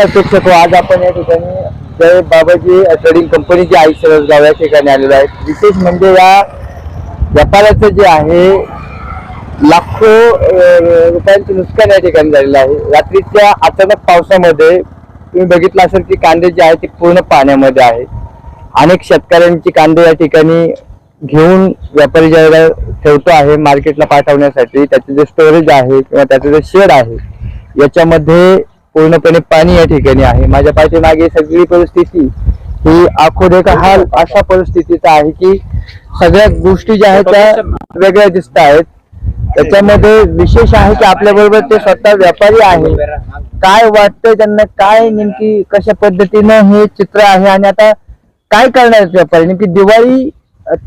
नमस्कार प्रेक्षक हो, आज आपण या ठिकाणी जय बाबाजी ट्रेडिंग कंपनी जी आहे सरसगाव या ठिकाणी आलेलो आहे. विशेष म्हणजे या व्यापाराचं जे आहे लाखो रुपयांचं नुकसान या ठिकाणी झालेलं आहे. रात्रीच्या अचानक पावसामध्ये तुम्ही बघितलं असेल की कांदे जे आहे ते पूर्ण पाण्यामध्ये आहे अनेक शेतकऱ्यांची कांदे या ठिकाणी घेऊन व्यापारी ज्यावेळेला ठेवतो आहे मार्केटला पाठवण्यासाठी त्याचे जे स्टोरेज आहे किंवा त्याचं जे शेड आहे याच्यामध्ये पूर्णपणे पाणी या ठिकाणी आहे. माझ्या पाठीमागे सगळी परिस्थिती ही आखोडेका हाल अशा परिस्थितीचा आहे की सगळ्या गोष्टी ज्या आहेत त्या वेगळ्या दिसत आहेत. त्याच्यामध्ये विशेष आहे की आपल्या बरोबर ते स्वतः व्यापारी आहे. काय वाटतंय त्यांना काय नेमकी कशा पद्धतीनं हे चित्र आहे आणि आता काय करणार व्यापारी? नेमकी दिवाळी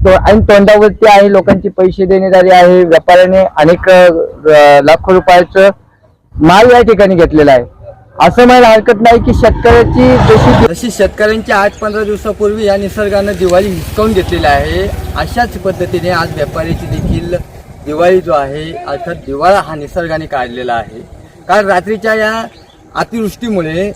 आणि तोंडावरती आहे लोकांचे पैसे देणेदारी आहे व्यापाऱ्याने अनेक लाखो रुपयाचं माल या ठिकाणी घेतलेला आहे. असं म्हणायला हरकत नाही की शेतकऱ्याची जशी जशी शेतकऱ्यांची आठ पंधरा दिवसापूर्वी या निसर्गानं दिवाळी हिसकावून घेतलेली आहे अशाच पद्धतीने आज व्यापाऱ्याची देखील दिवाळी जो आहे अर्थात दिवाळा हा निसर्गाने काढलेला आहे. कारण रात्रीच्या या अतिवृष्टीमुळे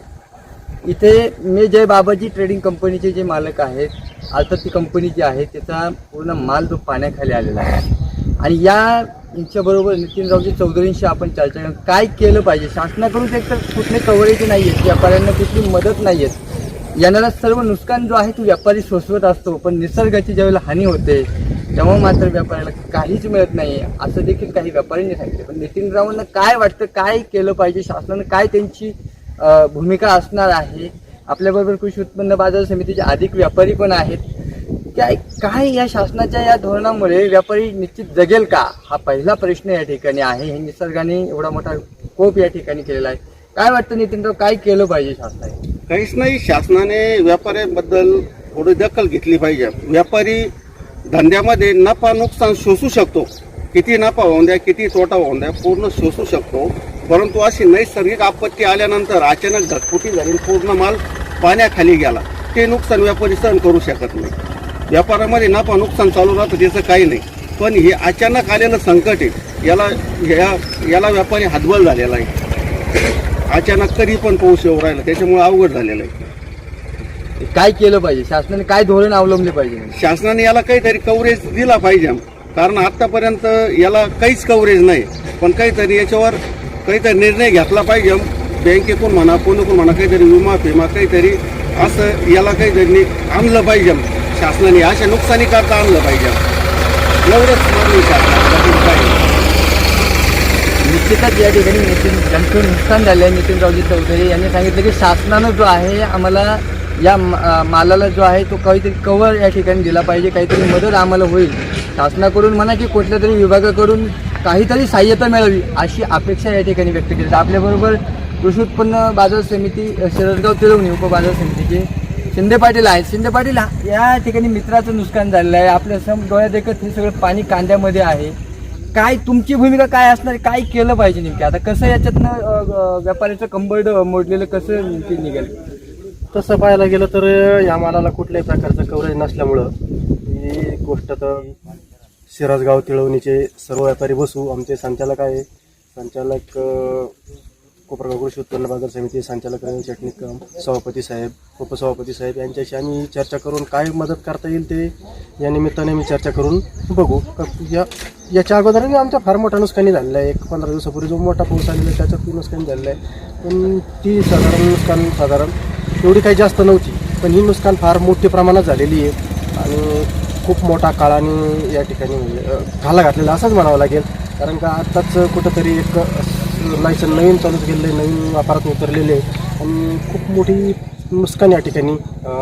इथे मी जय बाबाजी ट्रेडिंग कंपनीचे जे मालक आहेत अर्थात ती कंपनी जी आहे त्याचा पूर्ण माल जो पाण्याखाली आलेला आहे. आणि या यांच्याबरोबर नितीनरावजी चौधरींशी आपण चर्चा करू. काय केलं पाहिजे? शासनाकडून एक तर कुठले कव्हरेज नाही आहेत व्यापाऱ्यांना कुठली मदत नाही आहेत येणारा सर्व नुकसान जो आहे तो व्यापारी सोसवत असतो पण निसर्गाची ज्यावेळेला हानी होते तेव्हा मात्र व्यापाऱ्याला काहीच मिळत नाही असं देखील काही व्यापाऱ्यांनी सांगितले. पण नितीन रावांना काय वाटतं काय केलं पाहिजे? शासनानं काय त्यांची भूमिका असणार आहे? आपल्याबरोबर कृषी उत्पन्न बाजार समितीचे अधिक व्यापारी पण आहेत. काय काय या शासनाच्या या धोरणामुळे व्यापारी निश्चित जगेल का? हा पहिला प्रश्न या ठिकाणी आहे. हे निसर्गाने एवढा मोठा कोप या ठिकाणी केलेला आहे. काय वाटतं नितीनराव? काय केलं पाहिजे शासनाने? काहीच नाही. शासनाने व्यापाऱ्यांबद्दल थोडी दखल घेतली पाहिजे. व्यापारी धंद्यामध्ये नफा नुकसान शोषू शकतो. किती नफा होऊन द्या किती तोटा होऊन द्या पूर्ण शोषू शकतो. परंतु अशी नैसर्गिक आपत्ती आल्यानंतर अचानक धगफुटी झाली पूर्ण माल पाण्याखाली गेला. ते नुकसान व्यापारी सहन करू शकत नाही. व्यापारामध्ये नफा नुकसान चालू राहतं त्याचं काही नाही. पण हे अचानक आलेलं संकट आहे. याला या याला व्यापारी हातबल झालेला आहे. अचानक कधी पण पाऊस येऊ राहिला त्याच्यामुळे अवघड झालेलं आहे. काय केलं पाहिजे? शासनाने काय धोरण अवलंबले पाहिजे? शासनाने याला काहीतरी कव्हरेज दिला पाहिजे. कारण आतापर्यंत याला काहीच कव्हरेज नाही. पण काहीतरी याच्यावर काहीतरी निर्णय घेतला पाहिजे. बँकेकडून म्हणा कोणीकडून म्हणा काहीतरी विमा फिमा काहीतरी असं याला काहीतरी आणलं पाहिजे. शासनाने अशा नुकसानी करता आणलं पाहिजे. एवढंच मागणी शासनाला, निश्चितच या ठिकाणी नितीन ज्यांचं नुकसान झालं आहे नितीनरावजी चौधरी यांनी सांगितलं की शासनानं जो आहे आम्हाला या मा मालाला जो आहे तो काहीतरी कवर या ठिकाणी दिला पाहिजे काहीतरी मदत आम्हाला होईल. शासनाकडून म्हणा की कुठल्या तरी विभागाकडून काहीतरी सहाय्यता मिळावी अशी अपेक्षा या ठिकाणी व्यक्त केली. आपल्याबरोबर कृषी उत्पन्न बाजार समिती अं, शिरसगाव तिळवणी उपबाजार समितीचे शिंदे पाटील आहेत. शिंदे पाटील या ठिकाणी मित्राचं नुकसान झालेलं आहे. आपल्या सम डोळ्यात देखत हे सगळं पाणी कांद्यामध्ये आहे. काय तुमची भूमिका काय असणार आहे? काय केलं पाहिजे नेमकी? आता कसं याच्यातनं व्यापाऱ्याचं कंबर्ड मोडलेलं कसं निघेल? तसं पाहायला गेलं तर या मालाला कुठल्याही प्रकारचं कव्हरेज नसल्यामुळं ही गोष्ट तर सिराजगाव तिळवणीचे सर्व व्यापारी बसू आमचे संचालक आहे. संचालक कोपरगाव कृषी उत्पन्न बाजार समिती संचालक रवी चटणीकम सभापती साहेब उपसभापती साहेब यांच्याशी आम्ही चर्चा करून काय मदत करता येईल ते या निमित्ताने मी चर्चा करून बघू. या याच्या अगोदरही आमच्या फार मोठा नुकसानी झालेला आहे. एक पंधरा दिवसापूर्वी जो मोठा पाऊस आलेला आहे त्याच्यात नुकसान झालेलं आहे. पण ती साधारण नुकसान साधारण एवढी काही जास्त नव्हती. पण ही नुकसान फार मोठ्या प्रमाणात झालेली आहे आणि खूप मोठा काळाने या ठिकाणी घाला घातलेला असंच म्हणावं लागेल. कारण का आत्ताच कुठंतरी एक लायसन नवीन चालूच गेलेलं आहे नवीन व्यापारात उतरलेले आहे. आणि खूप मोठी नुकसान या ठिकाणी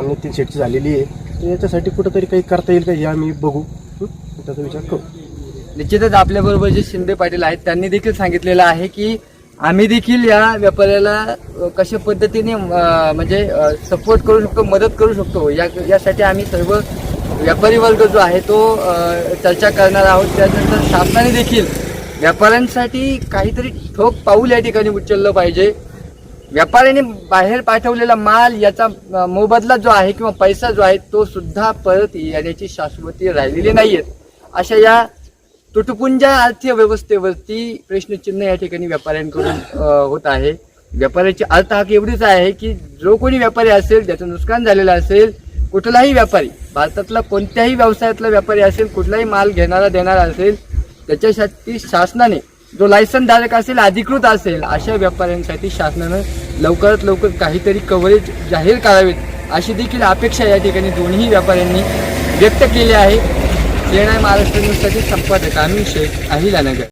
नितीन शेटची झालेली आहे. तर याच्यासाठी कुठंतरी काही करता येईल का हे आम्ही बघू. त्याचा विचार करू. निश्चितच आपल्याबरोबर जे शिंदे पाटील आहेत त्यांनी देखील सांगितलेलं आहे की आम्ही देखील या व्यापाऱ्याला कशा पद्धतीने म्हणजे सपोर्ट करू शकतो मदत करू शकतो या यासाठी आम्ही सर्व व्यापारी वर्ग जो आहे तो चर्चा करणार आहोत. त्यानंतर शासनाने देखील व्यापाऱ्यांसाठी काहीतरी ठोक पाऊल या ठिकाणी उचललं पाहिजे. व्यापाऱ्याने बाहेर पाठवलेला माल याचा मोबदला जो आहे किंवा पैसा जो आहे तो सुद्धा परत येण्याची शाश्वती राहिलेली नाहीयेत अशा या तुटपुंजा अर्थव्यवस्थेवरती प्रश्नचिन्ह या ठिकाणी व्यापाऱ्यांकडून होत आहे. व्यापाऱ्याची अर्थ हा एवढीच आहे की जो कोणी व्यापारी असेल ज्याचं नुकसान झालेलं असेल कुठलाही व्यापारी भारतातला कोणत्याही व्यवसायातला व्यापारी असेल कुठलाही माल घेणारा देणारा असेल त्याच्यासाठी शासनाने जो लायसन धारक असेल अधिकृत असेल अशा व्यापाऱ्यांसाठी शासनानं लवकरात लवकर काहीतरी कव्हरेज जाहीर करावेत अशी देखील अपेक्षा या ठिकाणी दोन्ही व्यापाऱ्यांनी व्यक्त केली आहे. शेणाय महाराष्ट्र न्यूजसाठी संपादक आम्ही शेख अहिलानगर